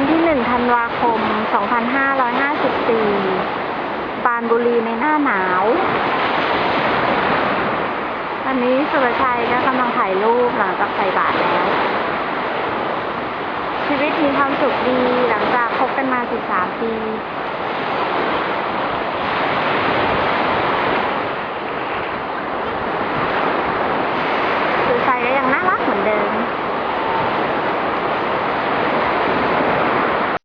วันที่หนึ่งธันวาคม 2554ปรานบุรีในหน้าหนาวอันนี้สุรชัยก็กำลังถ่ายรูปหลังจากใส่บาตรแล้ว ชีวิตมีความสุขดีหลังจากคบกันมา 13 ปี